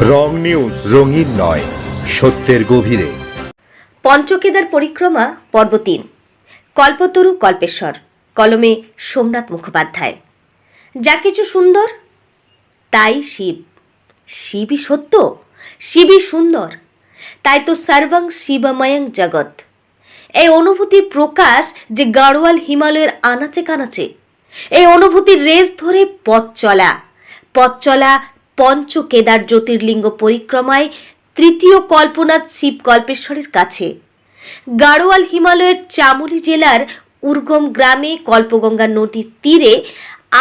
রং news, রঙিন নয়, সত্যের গভীরে। পঞ্চকেদার পরিক্রমা, পর্ব তিন। কল্পতরু কল্পেশ্বর, কলমে সোমনাথ মুখোপাধ্যায়। যা কিছু সুন্দর, তাই শিব। শিবই সত্য, শিবই সুন্দর। তাই তো সর্বং শিবময়ং জগৎ। এই অনুভূতির প্রকাশ যে গাড়োয়াল হিমালয়ের আনাচে কানাচে। এই অনুভূতির রেস ধরে পথ চলা পথ চলা পঞ্চ কেদার জ্যোতির্লিঙ্গ পরিক্রমায় তৃতীয় কল্পনাথ শিব কল্পেশ্বরের কাছে। গাড়োয়াল হিমালয়ের চামুলি জেলার উর্গম গ্রামে কল্পগঙ্গা নদীর তীরে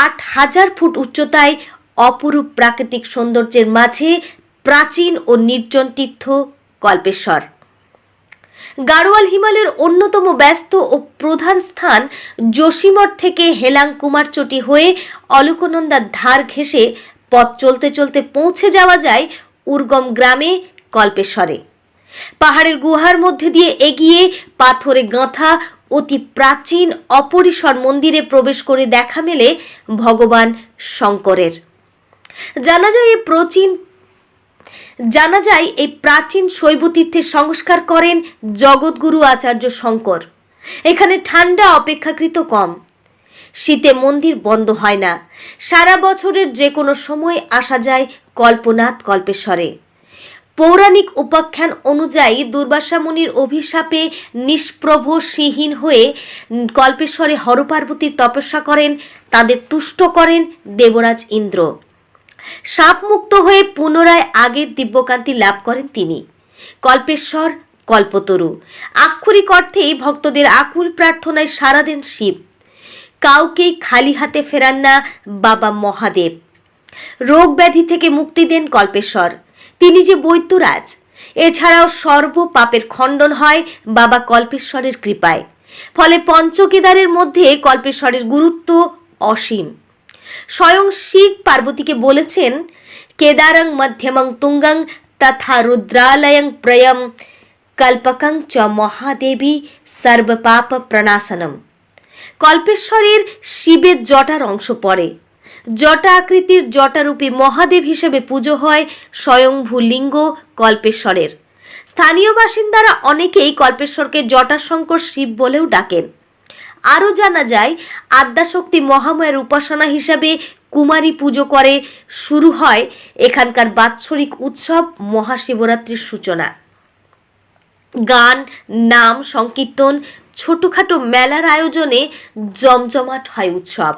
আট হাজার ফুট উচ্চতায় অপরূপ প্রাকৃতিক সৌন্দর্যের মাঝে প্রাচীন ও নির্জন তীর্থ কল্পেশ্বর। গাড়োয়াল হিমালয়ের অন্যতম ব্যস্ত ও প্রধান স্থান যোশীমঠ থেকে হেলাং কুমারচটি হয়ে অলকনন্দার ধার ঘেঁষে পথ চলতে চলতে পৌঁছে যাওয়া যায় উর্গম গ্রামে কল্পেশ্বরে। পাহাড়ের গুহার মধ্যে দিয়ে এগিয়ে পাথরে গাঁথা অতি প্রাচীন অপরিসর মন্দিরে প্রবেশ করে দেখা মেলে ভগবান শঙ্করের। জানা যায় এই প্রাচীন, জানা যায় এই প্রাচীন শৈবতীর্থের সংস্কার করেন জগৎগুরু আচার্য শঙ্কর। এখানে ঠান্ডা অপেক্ষাকৃত কম। শীতে মন্দির বন্ধ হয় না। সারা বছরের যে কোনো সময় আসা যায় কল্পনাথ কল্পেশ্বরে। পৌরাণিক উপাখ্যান অনুযায়ী দুর্বাসা মুনির অভিশাপে নিষ্প্রভ সিহীন হয়ে কল্পেশ্বরে হরপার্বতীর তপস্যা করেন, তাদের তুষ্ট করেন দেবরাজ ইন্দ্র। সাপমুক্ত হয়ে পুনরায় আগের দিব্যকান্তি লাভ করেন তিনি। কল্পেশ্বর কল্পতরু। আক্ষরিক অর্থেই ভক্তদের আকুল প্রার্থনায় সাড়া দেন শিব। কাউকেই খালি হাতে ফেরান না বাবা মহাদেব। রোগ ব্যাধি থেকে মুক্তি দেন কল্পেশ্বর। তিনি যে বৈদ্যরাজ, এছাড়াও সর্ব পাপের খণ্ডন হয় বাবা কল্পেশ্বরের কৃপায়। ফলে পঞ্চকেদারের মধ্যে কল্পেশ্বরের গুরুত্ব অসীম। স্বয়ং শিব পার্বতীকে বলেছেন, কেদারং মধ্যমং তুঙ্গং তথা রুদ্রালয়ং প্রয়ম কল্পকং চ মহাদেবী সর্বপাপ প্রণাশনম কল্পেশ্বরের শিবের জটার অংশ পড়ে। জটা আকৃতির জটারূপী মহাদেব হিসেবে পুজো হয় স্বয়ংভূ লিঙ্গ কল্পেশ্বরের। স্থানীয় বাসিন্দারা অনেকেই কল্পেশ্বরকে জটাশঙ্কর শিব বলেও ডাকেন। আরও জানা যায়, আদ্যাশক্তি মহামায়ের উপাসনা হিসাবে কুমারী পুজো করে, শুরু হয় এখানকার বাৎসরিক উৎসব মহাশিবরাত্রির সূচনা। গান, নাম, সংকীর্তন ছোটোখাটো মেলার আয়োজনে জমজমাট হয় উৎসব।